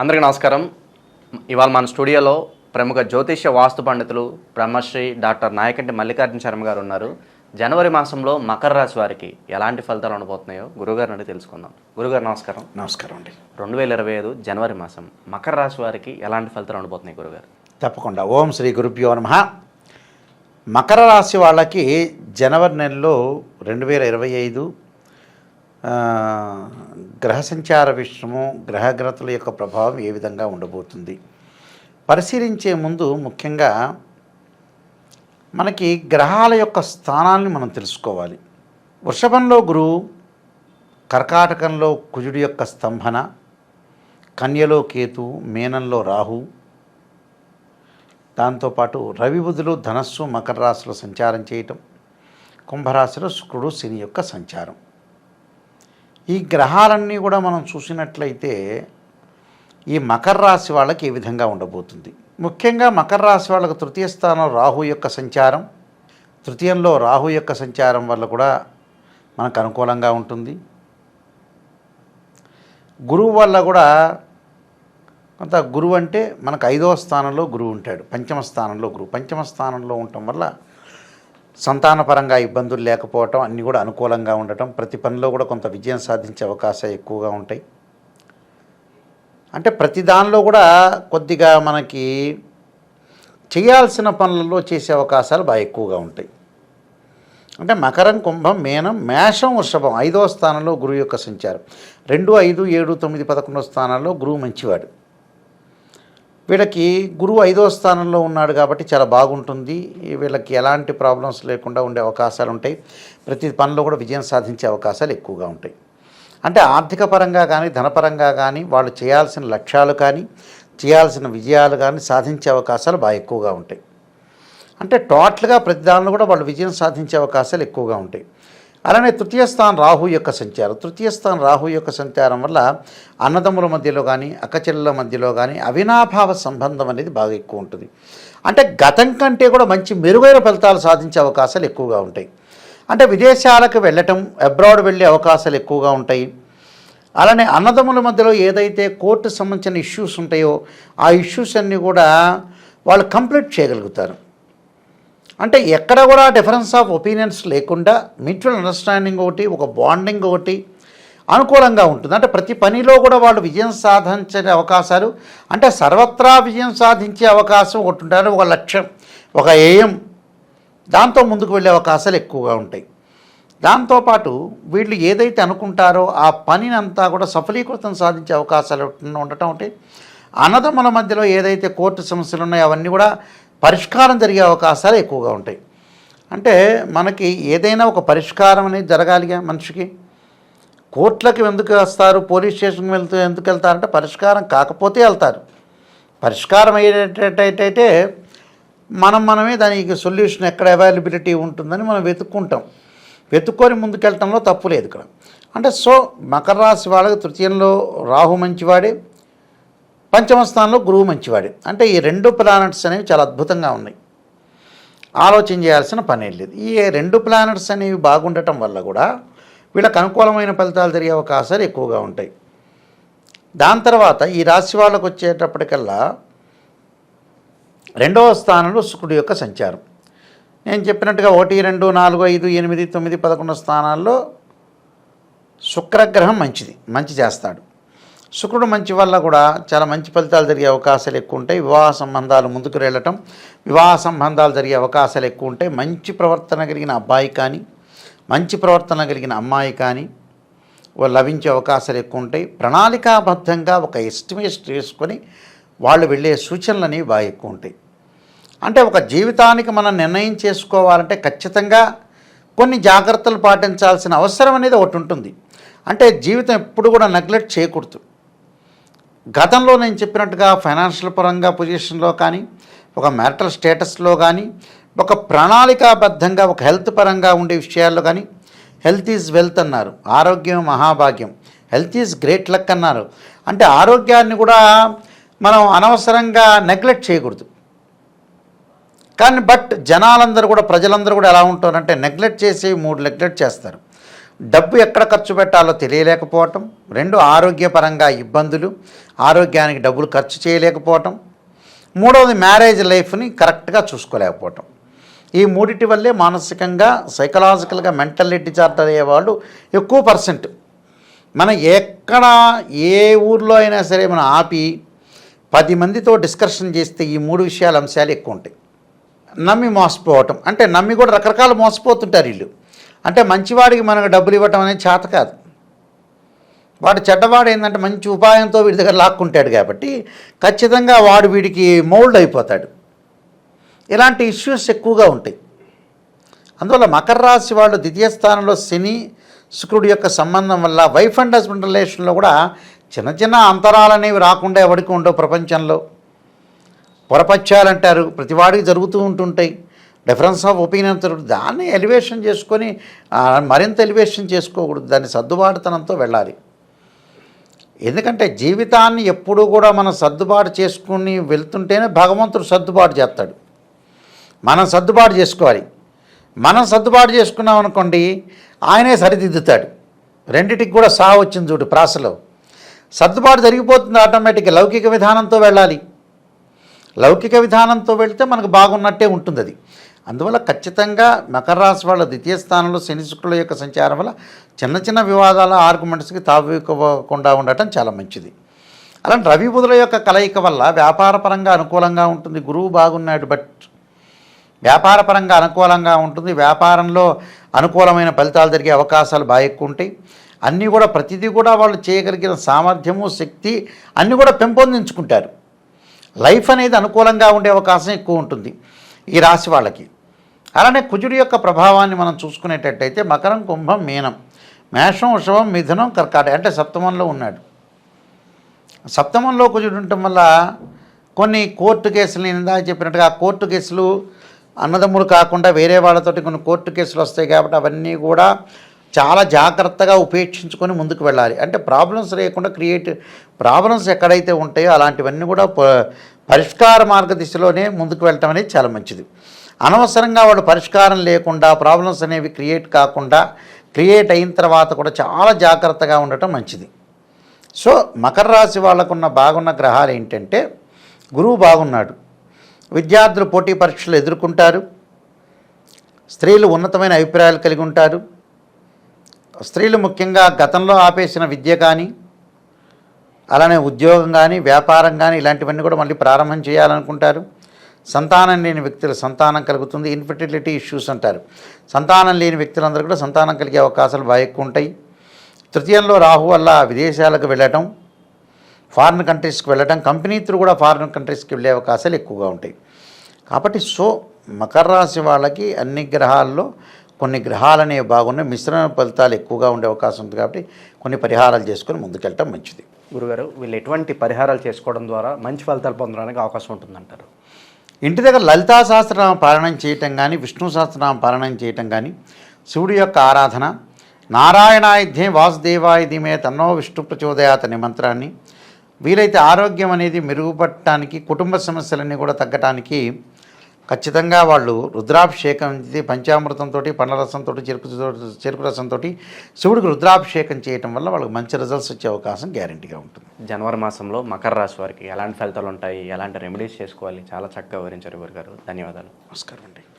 అందరికీ నమస్కారం. ఇవాళ మన స్టూడియోలో ప్రముఖ జ్యోతిష్య వాస్తు పండితులు బ్రహ్మశ్రీ డాక్టర్ నాయకంటి మల్లికార్జున శర్మ గారు ఉన్నారు. జనవరి మాసంలో మకర రాశి వారికి ఎలాంటి ఫలితాలు ఉండబోతున్నాయో గురుగారు నుండి తెలుసుకుందాం. గురుగారు నమస్కారం. నమస్కారం అండి. రెండు వేల ఇరవై ఐదు జనవరి మాసం మకర రాశి వారికి ఎలాంటి ఫలితాలు ఉండబోతున్నాయి గురుగారు? తప్పకుండా. ఓం శ్రీ గురుభ్యో నమ. మకర రాశి వాళ్ళకి జనవరి నెలలో రెండు వేల ఇరవై ఐదు గ్రహ సంచార విషయము గ్రహగ్రతల యొక్క ప్రభావం ఏ విధంగా ఉండబోతుంది? పరిశీలించే ముందు ముఖ్యంగా మనకి గ్రహాల యొక్క స్థానాన్ని మనం తెలుసుకోవాలి. వృషభంలో గురువు కర్కాటకంలో కుజుడి యొక్క స్తంభన కన్యలో కేతు మేనంలో రాహు దాంతోపాటు రవిబుధులు ధనస్సు మకర రాశిలో సంచారం చేయటం కుంభరాశిలో శుక్రుడు శని యొక్క సంచారం. ఈ గ్రహాలన్నీ కూడా మనం చూసినట్లయితే ఈ మకర రాశి వాళ్ళకి ఏ విధంగా ఉండబోతుంది. ముఖ్యంగా మకర రాశి వాళ్ళకు తృతీయ స్థానం రాహు యొక్క సంచారం. తృతీయంలో రాహు యొక్క సంచారం వల్ల కూడా మనకు అనుకూలంగా ఉంటుంది. గురువు వల్ల కూడా కొంత గురువు అంటే మనకు ఐదవ స్థానంలో గురువు ఉంటాడు. పంచమ స్థానంలో గురువు. పంచమ స్థానంలో ఉండటం వల్ల సంతానపరంగా ఇబ్బందులు లేకపోవటం అన్నీ కూడా అనుకూలంగా ఉండటం ప్రతి పనిలో కూడా కొంత విజయం సాధించే అవకాశాలు ఎక్కువగా ఉంటాయి. అంటే ప్రతి దానిలో కూడా కొద్దిగా మనకి చేయాల్సిన పనులలో చేసే అవకాశాలు బాగా ఎక్కువగా ఉంటాయి. అంటే మకరం కుంభం మేనం మేషం వృషభం ఐదవ స్థానంలో గురువు యొక్క సంచారం. రెండు ఐదు ఏడు తొమ్మిది పదకొండవ స్థానాల్లో గురువు మంచివాడు. వీళ్ళకి గురువు ఐదవ స్థానంలో ఉన్నాడు కాబట్టి చాలా బాగుంటుంది. వీళ్ళకి ఎలాంటి ప్రాబ్లమ్స్ లేకుండా ఉండే అవకాశాలు ఉంటాయి. ప్రతి పనిలో కూడా విజయం సాధించే అవకాశాలు ఎక్కువగా ఉంటాయి. అంటే ఆర్థిక పరంగా కానీ ధనపరంగా కానీ వాళ్ళు చేయాల్సిన లక్ష్యాలు కానీ చేయాల్సిన విజయాలు కానీ సాధించే అవకాశాలు బాగా ఎక్కువగా ఉంటాయి. అంటే టోటల్గా ప్రతి దానిలో కూడా వాళ్ళు విజయం సాధించే అవకాశాలు ఎక్కువగా ఉంటాయి. అలానే తృతీయ స్థానం రాహు యొక్క సంచారం. తృతీయ స్థానం రాహు యొక్క సంచారం వల్ల అన్నదమ్ముల మధ్యలో కానీ అక్కచెల్లెల మధ్యలో కానీ అవినాభావ సంబంధం అనేది బాగా ఎక్కువ ఉంటుంది. అంటే గతం కంటే కూడా మంచి మెరుగైన ఫలితాలు సాధించే అవకాశాలు ఎక్కువగా ఉంటాయి. అంటే విదేశాలకు వెళ్ళటం అబ్రాడ్ వెళ్ళే అవకాశాలు ఎక్కువగా ఉంటాయి. అలానే అన్నదమ్ముల మధ్యలో ఏదైతే కోర్టు సంబంధించిన ఇష్యూస్ ఉంటాయో ఆ ఇష్యూస్ అన్నీ కూడా వాళ్ళు కంప్లీట్ చేయగలుగుతారు. అంటే ఎక్కడ కూడా డిఫరెన్స్ ఆఫ్ ఒపీనియన్స్ లేకుండా మ్యూచువల్ అండర్స్టాండింగ్ ఒకటి ఒక బాండింగ్ ఒకటి అనుకూలంగా ఉంటుంది. అంటే ప్రతి పనిలో కూడా వాళ్ళు విజయం సాధించే అవకాశాలు అంటే సర్వత్రా విజయం సాధించే అవకాశం ఒకటి ఉంటారు ఒక లక్ష్యం ఒక ఏయం దాంతో ముందుకు వెళ్ళే అవకాశాలు ఎక్కువగా ఉంటాయి. దాంతోపాటు వీళ్ళు ఏదైతే అనుకుంటారో ఆ పనిని అంతా కూడా సఫలీకృతం సాధించే అవకాశాలు ఉండటం ఒకటి. అన్నదమ్ముల మధ్యలో ఏదైతే కోర్టు సమస్యలు ఉన్నాయో అవన్నీ కూడా పరిష్కారం జరిగే అవకాశాలు ఎక్కువగా ఉంటాయి. అంటే మనకి ఏదైనా ఒక పరిష్కారం అనేది జరగాలిగా మనిషికి? కోర్టులకు ఎందుకు వస్తారు? పోలీస్ స్టేషన్కి వెళ్తూ ఎందుకు వెళ్తారంటే పరిష్కారం కాకపోతే వెళ్తారు. పరిష్కారం అయ్యేటట్టయితే మనం మనమే దానికి సొల్యూషన్ ఎక్కడ అవైలబిలిటీ ఉంటుందని మనం వెతుక్కుంటాం. వెతుక్కొని ముందుకెళ్ళటంలో తప్పు లేదు ఇక్కడ. అంటే సో మకర రాశి వాళ్ళకి తృతీయంలో రాహు మంచివాడే. పంచమ స్థానంలో గురువు మంచివాడు. అంటే ఈ రెండు ప్లానెట్స్ అనేవి చాలా అద్భుతంగా ఉన్నాయి. ఆలోచన చేయాల్సిన పని లేదు. ఈ రెండు ప్లానెట్స్ అనేవి బాగుండటం వల్ల కూడా వీళ్ళకు అనుకూలమైన ఫలితాలు జరిగే అవకాశాలు ఎక్కువగా ఉంటాయి. దాని తర్వాత ఈ రాశి వాళ్ళకు వచ్చేటప్పటికల్లా రెండవ స్థానంలో శుక్రుడి యొక్క సంచారం. నేను చెప్పినట్టుగా ఒకటి రెండు నాలుగు ఐదు ఎనిమిది తొమ్మిది పదకొండు స్థానాల్లో శుక్రగ్రహం మంచిది. మంచి చేస్తాడు. శుక్రుడు మంచి వల్ల కూడా చాలా మంచి ఫలితాలు జరిగే అవకాశాలు ఎక్కువ ఉంటాయి. వివాహ సంబంధాలు ముందుకు వెళ్ళటం వివాహ సంబంధాలు జరిగే అవకాశాలు ఎక్కువ ఉంటాయి. మంచి ప్రవర్తన కలిగిన అబ్బాయి కానీ మంచి ప్రవర్తన కలిగిన అమ్మాయి కానీ వాళ్ళు లభించే అవకాశాలు ఎక్కువ ఉంటాయి. ప్రణాళికాబద్ధంగా ఒక ఎస్టిమేషన్ చేసుకొని వాళ్ళు వెళ్ళే సూచనలు అనేవి బాగా ఎక్కువ ఉంటాయి. అంటే ఒక జీవితానికి మనం నిర్ణయం చేసుకోవాలంటే ఖచ్చితంగా కొన్ని జాగ్రత్తలు పాటించాల్సిన అవసరం అనేది ఒకటి ఉంటుంది. అంటే జీవితం ఎప్పుడు కూడా నెగ్లెక్ట్ చేయకూడదు. గతంలో నేను చెప్పినట్టుగా ఫైనాన్షియల్ పరంగా పొజిషన్లో కానీ ఒక మ్యారిటల్ స్టేటస్లో కానీ ఒక ప్రణాళికాబద్ధంగా ఒక హెల్త్ పరంగా ఉండే విషయాల్లో కానీ హెల్త్ ఈజ్ వెల్త్ అన్నారు. ఆరోగ్యం మహాభాగ్యం. హెల్త్ ఈజ్ గ్రేట్ లక్ అన్నారు. అంటే ఆరోగ్యాన్ని కూడా మనం అనవసరంగా నెగ్లెక్ట్ చేయకూడదు. కానీ బట్ జనాలందరూ కూడా ప్రజలందరూ కూడా ఎలా ఉంటారంటే నెగ్లెక్ట్ చేసి మూడు నెగ్లెక్ట్ చేస్తారు. డబ్బు ఎక్కడ ఖర్చు పెట్టాలో తెలియలేకపోవటం. రెండు ఆరోగ్యపరంగా ఇబ్బందులు. ఆరోగ్యానికి డబ్బులు ఖర్చు చేయలేకపోవటం. మూడవది మ్యారేజ్ లైఫ్ని కరెక్ట్గా చూసుకోలేకపోవటం. ఈ మూడిటి వల్లే మానసికంగా సైకలాజికల్గా మెంటల్ డిజార్డర్ అయ్యేవాళ్ళు ఎక్కువ పర్సెంట్. మనం ఎక్కడ ఏ ఊర్లో అయినా సరే మనం ఆపి పది మందితో డిస్కషన్ చేస్తే ఈ మూడు విషయాల అంశాలు ఎక్కువ ఉంటాయి. నమ్మి మోసపోవటం. అంటే నమ్మి కూడా రకరకాలు మోసపోతుంటారు వీళ్ళు. అంటే మంచివాడికి మనకు డబ్బులు ఇవ్వటం అనేది చేత కాదు. వాడు చెడ్డవాడు ఏంటంటే మంచి ఉపాయంతో వీడి దగ్గర లాక్కుంటాడు కాబట్టి ఖచ్చితంగా వాడు వీడికి మౌల్డ్ అయిపోతాడు. ఇలాంటి ఇష్యూస్ ఎక్కువగా ఉంటాయి. అందువల్ల మకర రాశి వాళ్ళు ద్వితీయ స్థానంలో శని శుక్రుడి యొక్క సంబంధం వల్ల వైఫ్ అండ్ హస్బెండ్ రిలేషన్లో కూడా చిన్న చిన్న అంతరాలు అనేవి రాకుండా ఎవరికి ఉండవు ప్రపంచంలో. పొరపచ్చాలంటారు. ప్రతివాడికి జరుగుతూ ఉంటుంటాయి. డిఫరెన్స్ ఆఫ్ ఒపీనియన్ దాన్ని ఎలివేషన్ చేసుకొని మరింత ఎలివేషన్ చేసుకోకూడదు. దాన్ని సర్దుబాటుతనంతో వెళ్ళాలి. ఎందుకంటే జీవితాన్ని ఎప్పుడూ కూడా మనం సర్దుబాటు చేసుకుని వెళ్తుంటేనే భగవంతుడు సర్దుబాటు చేస్తాడు. మనం సర్దుబాటు చేసుకోవాలి. మనం సర్దుబాటు చేసుకున్నాం అనుకోండి ఆయనే సరిదిద్దుతాడు. రెండిటికి కూడా సా వచ్చింది చూడు ప్రాసలో. సర్దుబాటు జరిగిపోతుంది ఆటోమేటిక్గా లౌకిక విధానంతో వెళ్ళాలి. లౌకిక విధానంతో వెళితే మనకు బాగున్నట్టే ఉంటుంది అది అందువల్ల ఖచ్చితంగా మకర రాశి వాళ్ళ ద్వితీయ స్థానంలో శని శుక్రుల యొక్క సంచారం వల్ల చిన్న చిన్న వివాదాల ఆర్గ్యుమెంట్స్కి తావివ్వకుండా ఉండటం చాలా మంచిది. అలాంటి రవి బుధుల యొక్క కలయిక వల్ల వ్యాపారపరంగా అనుకూలంగా ఉంటుంది గురువు బాగున్నాడు బట్ వ్యాపారపరంగా అనుకూలంగా ఉంటుంది. వ్యాపారంలో అనుకూలమైన ఫలితాలు జరిగే అవకాశాలు బాగా ఎక్కువ ఉంటాయి. అన్నీ కూడా ప్రతిదీ కూడా వాళ్ళు చేయగలిగిన సామర్థ్యము శక్తి అన్నీ కూడా పెంపొందించుకుంటారు. లైఫ్ అనేది అనుకూలంగా ఉండే అవకాశం ఎక్కువ ఉంటుంది ఈ రాశి వాళ్ళకి. అలానే కుజుడి యొక్క ప్రభావాన్ని మనం చూసుకునేటట్టయితే మకరం కుంభం మీనం మేషం వృషభం మిథునం కర్కాటక అంటే సప్తమంలో ఉన్నాడు. సప్తమంలో కుజుడు ఉండటం వల్ల కొన్ని కోర్టు కేసులు నేను ఇందాక చెప్పినట్టుగా ఆ కోర్టు కేసులు అన్నదమ్ములు కాకుండా వేరే వాళ్ళతోటి కొన్ని కోర్టు కేసులు వస్తాయి కాబట్టి అవన్నీ కూడా చాలా జాగ్రత్తగా ఉపేక్షించుకొని ముందుకు వెళ్ళాలి. అంటే ప్రాబ్లమ్స్ లేకుండా క్రియేట్ ప్రాబ్లమ్స్ ఎక్కడైతే ఉంటాయో అలాంటివన్నీ కూడా పరిష్కార మార్గ దిశలోనే ముందుకు వెళ్ళటం అనేది చాలా మంచిది. అనవసరంగా వాడు పరిష్కారం లేకుండా ప్రాబ్లమ్స్ అనేవి క్రియేట్ కాకుండా క్రియేట్ అయిన తర్వాత కూడా చాలా జాగ్రత్తగా ఉండటం మంచిది. సో మకర రాశి వాళ్ళకున్న బాగున్న గ్రహాలు ఏంటంటే గురువు బాగున్నాడు. విద్యార్థులు పోటీ పరీక్షలు ఎదుర్కొంటారు. స్త్రీలు ఉన్నతమైన అభిప్రాయాలు కలిగి ఉంటారు. స్త్రీలు ముఖ్యంగా గతంలో ఆపేసిన విద్య కానీ అలానే ఉద్యోగం కానీ వ్యాపారం కానీ ఇలాంటివన్నీ కూడా మళ్ళీ ప్రారంభం చేయాలనుకుంటారు. సంతానం లేని వ్యక్తులు సంతానం కలుగుతుంది. ఇన్ఫర్టిలిటీ ఇష్యూస్ అంటారు. సంతానం లేని వ్యక్తులందరూ కూడా సంతానం కలిగే అవకాశాలు బాగా ఎక్కువ ఉంటాయి. తృతీయంలో రాహు వల్ల విదేశాలకు వెళ్ళటం ఫారిన్ కంట్రీస్కి వెళ్ళటం కంపెనీ త్రూ కూడా ఫారిన్ కంట్రీస్కి వెళ్ళే అవకాశాలు ఎక్కువగా ఉంటాయి. కాబట్టి సో మకర రాశి వాళ్ళకి అన్ని గ్రహాల్లో కొన్ని గ్రహాలు అనేవి బాగున్నాయి. మిశ్రమ ఫలితాలు ఎక్కువగా ఉండే అవకాశం ఉంది కాబట్టి కొన్ని పరిహారాలు చేసుకొని ముందుకెళ్ళటం మంచిది. గురుగారు వీళ్ళు ఎటువంటి పరిహారాలు చేసుకోవడం ద్వారా మంచి ఫలితాలు పొందడానికి అవకాశం ఉంటుందంటారు? ఇంటి దగ్గర లలితా సహస్రనామ పారాయణం చేయటం కానీ విష్ణు సహస్రనామ పారాయణం చేయటం కానీ శివుడి యొక్క ఆరాధన నారాయణాయుధ్యం వాసుదేవాయుధిమే తన్నో విష్ణు ప్రచోదయాత్ అనే మంత్రాన్ని వీలైతే ఆరోగ్యం అనేది మెరుగుపడటానికి కుటుంబ సమస్యలన్నీ కూడా తగ్గటానికి ఖచ్చితంగా వాళ్ళు రుద్రాభిషేకం ఇది పంచామృతంతో పండ్ల రసంతో చెరుకు చెరుకు రసంతో శివుడికి రుద్రాభిషేకం చేయటం వల్ల వాళ్ళకి మంచి రిజల్ట్స్ వచ్చే అవకాశం గ్యారంటీగా ఉంటుంది. జనవరి మాసంలో మకర రాశి వారికి ఎలాంటి ఫలితాలు ఉంటాయి? ఎలాంటి రెమెడీస్ చేసుకోవాలి? చాలా చక్కగా వివరించారు గురుగారు. ధన్యవాదాలు. నమస్కారం అండి.